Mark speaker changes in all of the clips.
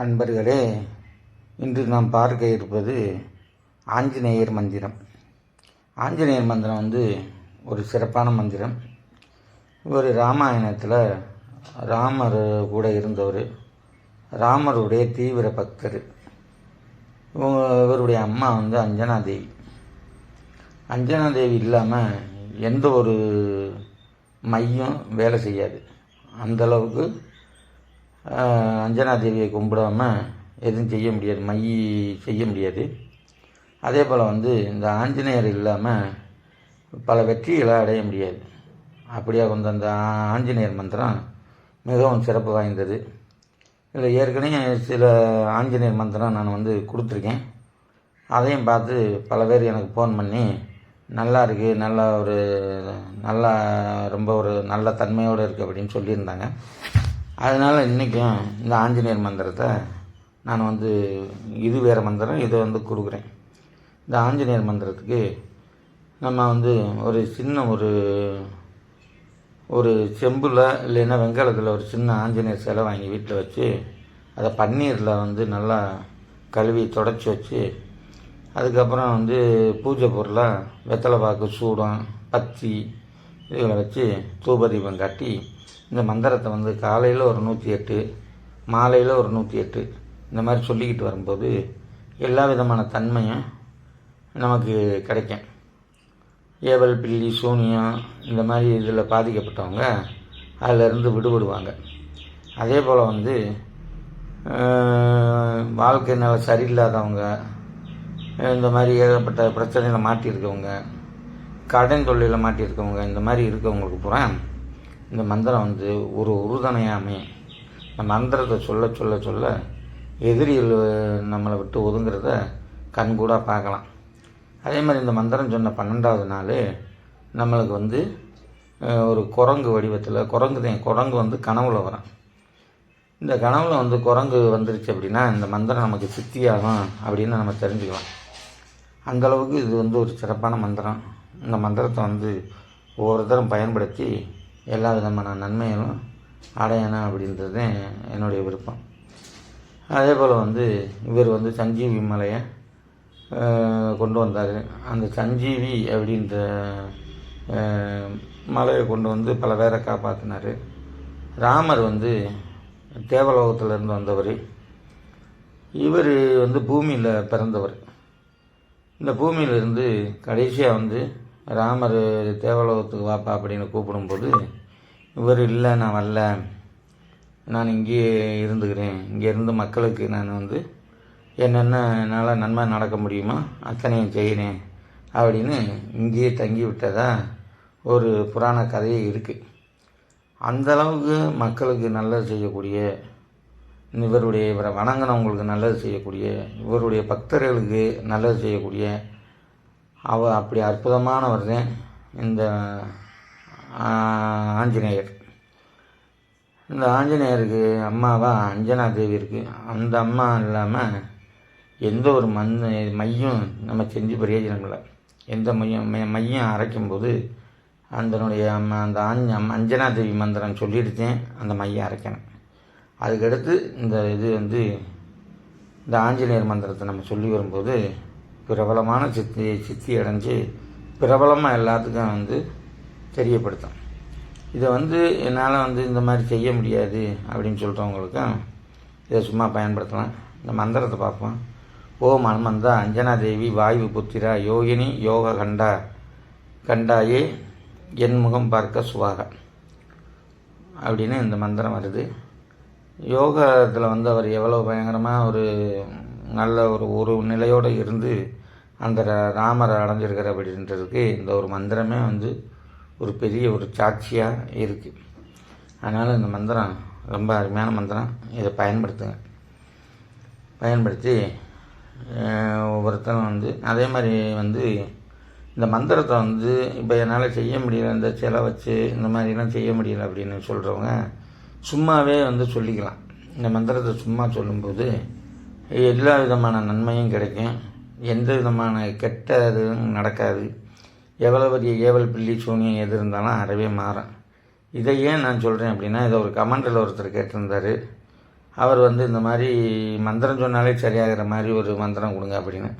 Speaker 1: அன்பர்களே இன்று நாம் பார்க்க இருப்பது ஆஞ்சநேயர் மந்திரம். ஆஞ்சநேயர் மந்திரம் வந்து ஒரு சிறப்பான மந்திரம். இவர் ராமாயணத்தில் ராமர் கூட இருந்தவர். ராமருடைய தீவிர பக்தர். இவங்க இவருடைய அம்மா வந்து அஞ்சனா தேவி அஞ்சனா தேவி இல்லாமல் எந்த ஒரு மையம் வேலை செய்யாது. அந்தளவுக்கு அஞ்சனா தேவியை கும்பிடாம எதுவும் செய்ய முடியாது மை செய்ய முடியாது. அதே போல் வந்து இந்த ஆஞ்சநேயர் இல்லாமல் பல வெற்றிகளை அடைய முடியாது. அப்படியாக வந்து அந்த ஆஞ்சநேயர் மந்திரம் மிகவும் சிறப்பு வாய்ந்தது. இதில் ஏற்கனவே சில ஆஞ்சநேயர் மந்திரம் நான் வந்து கொடுத்துருக்கேன். அதையும் பார்த்து பல பேர் எனக்கு ஃபோன் பண்ணி நல்லா இருக்குது நல்ல ஒரு நல்லா ரொம்ப ஒரு நல்ல தன்மையோடு இருக்குது அப்படின்னு சொல்லியிருந்தாங்க. அதனால் இன்றைக்கும் இந்த ஆஞ்சநேயர் மந்திரத்தை நான் வந்து இது வேறு மந்திரம் இதை வந்து கொடுக்குறேன் இந்த ஆஞ்சநேயர் மந்திரத்துக்கு நம்ம வந்து ஒரு சின்ன ஒரு ஒரு செம்பில் இல்லைன்னா வெங்காயத்தில் ஒரு சின்ன ஆஞ்சநேயர் சிலை வாங்கி வீட்டில் வச்சு அதை பன்னீரில் வந்து நல்லா கழுவி தொடச்சி வச்சு அதுக்கப்புறம் வந்து பூஜை பொருளாக வெத்தலை பாக்கு சூடம் பத்தி இதுகளை வச்சு தூபதீபம் காட்டி இந்த மந்திரத்தை வந்து காலையில் ஒரு நூற்றி எட்டு மாலையில் ஒரு நூற்றி எட்டு இந்த மாதிரி சொல்லிக்கிட்டு வரும்போது எல்லா விதமான தன்மையும் நமக்கு கிடைக்கும். ஏவல் பில்லி சூனியம் இந்த மாதிரி இதில் பாதிக்கப்பட்டவங்க அதிலிருந்து விடுபடுவாங்க. அதே போல் வந்து வாழ்க்கை நிலை சரியில்லாதவங்க இந்த மாதிரி ஏகப்பட்ட பிரச்சனையில் மாட்டியிருக்கவங்க கடன் தொழிலில் மாட்டியிருக்கவங்க இந்த மாதிரி இருக்கவங்களுக்கு பூரா இந்த மந்திரம் வந்து ஒரு உறுதுணையாக இந்த மந்திரத்தை சொல்ல சொல்ல சொல்ல எதிரிகள் நம்மளை விட்டு ஒதுங்கிறத கண்கூடாக பார்க்கலாம். அதே மாதிரி இந்த மந்திரம் சொன்ன பன்னெண்டாவது நாள் நம்மளுக்கு வந்து ஒரு குரங்கு வடிவத்தில் குரங்கு தான் குரங்கு வந்து கனவுல வரும். இந்த கனவுல வந்து குரங்கு வந்துருச்சு அப்படின்னா இந்த மந்திரம் நமக்கு சித்தியாகும் அப்படின்னு நம்ம தெரிஞ்சுக்கலாம். அந்தளவுக்கு இது வந்து ஒரு சிறப்பான மந்திரம். இந்த மந்திரத்தை வந்து ஒவ்வொருத்தரும் பயன்படுத்தி எல்லா விதமான நன்மைகளும் அடையணும் அப்படின்றது என்னுடைய விருப்பம். அதே போல் வந்து இவர் வந்து சஞ்சீவி மலையை கொண்டு வந்தார். அந்த சஞ்சீவி அப்படின்ற மலையை கொண்டு வந்து பல பேரை காப்பாற்றினார் ராமர் வந்து தேவலோகத்திலேருந்து வந்தவர். இவர் வந்து பூமியில் பிறந்தவர். இந்த பூமியிலிருந்து கடைசியாக வந்து ராமர் தேவலோகத்துக்கு வாப்பா அப்படின்னு கூப்பிடும்போது இவர் இல்லை நான் வரல. நான் இங்கேயே இருந்துக்கிறேன். இங்கே இருந்து மக்களுக்கு நான் வந்து என்னென்ன என்னால் நன்மை நடக்க முடியுமோ அத்தனையும் செய்கிறேன் அப்படின்னு இங்கேயே தங்கி விட்டதா ஒரு புராண கதையே இருக்குது அந்த அளவுக்கு மக்களுக்கு நல்லது செய்யக்கூடிய இவருடைய இவரை வணங்கினவங்களுக்கு நல்லது செய்யக்கூடிய இவருடைய பக்தர்களுக்கு நல்லது செய்யக்கூடிய அவ அப்படி அற்புதமானவர் தான் இந்த ஆஞ்சநேயர். இந்த ஆஞ்சநேயருக்கு அம்மாவாக அஞ்சனா தேவி இருக்குது அந்த அம்மா இல்லாமல் எந்த ஒரு மண் மையம் நம்ம செஞ்சு பிரயோஜனம் இல்லை. எந்த மையம் மையம் அரைக்கும்போது அதனுடைய அம்மா அந்த ஆஞ்ச அஞ்சனா தேவி மந்திரம் சொல்லிடுத்தேன் அந்த மையம் அரைக்கணும். அதுக்கடுத்து இந்த இது வந்து இந்த ஆஞ்சநேயர் மந்திரத்தை நம்ம சொல்லி வரும்போது பிரபலமான சித்தி சித்தி அடைஞ்சு பிரபலமாக எல்லாத்துக்கும் வந்து தெரியப்படுத்தும் இதை வந்து என்னால் வந்து இந்த மாதிரி செய்ய முடியாது அப்படின்னு சொல்கிறவங்களுக்கும் இதை சும்மா பயன்படுத்தலாம். இந்த மந்திரத்தை பார்ப்போம். ஓம் அனுமந்தா அஞ்சனா தேவி வாயு புத்திரா யோகினி யோக கண்டா கண்டாயே என் முகம் பார்க்க சுவாக அப்படின்னு இந்த மந்திரம் வருது. யோகத்தில் வந்து அவர் எவ்வளோ பயங்கரமாக ஒரு நல்ல ஒரு ஒரு நிலையோடு இருந்து அந்த ராமரை அடைஞ்சிருக்கிற அப்படின்றதுக்கு இந்த ஒரு மந்திரமே வந்து ஒரு பெரிய ஒரு சாட்சியாக இருக்குது அதனால் இந்த மந்திரம் ரொம்ப அருமையான மந்திரம். இதை பயன்படுத்துங்க. பயன்படுத்தி ஒவ்வொருத்தரும் வந்து அதே மாதிரி வந்து இந்த மந்திரத்தை வந்து இப்போ என்னால் செய்ய முடியல இந்த சிலை வச்சு இந்த மாதிரிலாம் செய்ய முடியல அப்படின்னு சொல்கிறவங்க சும்மாவே வந்து சொல்லிக்கலாம். இந்த மந்திரத்தை சும்மா சொல்லும்போது எல்லா விதமான நன்மையும் கிடைக்கும். எந்த விதமான கெட்ட இதுவும் நடக்காது. எவ்வளோ பெரிய ஏவல் பில்லி சூனியம் எது இருந்தாலும் அறவே மாறும். இதை ஏன் நான் சொல்கிறேன் அப்படின்னா இதை ஒரு கமெண்டில் ஒருத்தர் கேட்டிருந்தாரு. அவர் வந்து இந்த மாதிரி மந்திரம் சொன்னாலே சரியாகிற மாதிரி ஒரு மந்திரம் கொடுங்க அப்படின்னு.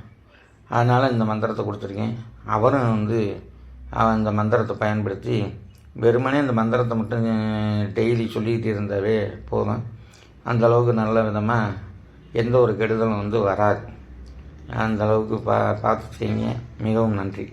Speaker 1: அதனால் இந்த மந்திரத்தை கொடுத்துருக்கேன். அவரும் வந்து அந்த மந்திரத்தை பயன்படுத்தி வெறுமனே இந்த மந்திரத்தை மட்டும் டெய்லி சொல்லிக்கிட்டு இருந்தாவே போதும். அந்த அளவுக்கு நல்ல விதமாக எந்த ஒரு கெடுதலும் வந்து வராது. அந்த அளவுக்கு பா பார்த்து செய்யுங்க மிகவும் நன்றி.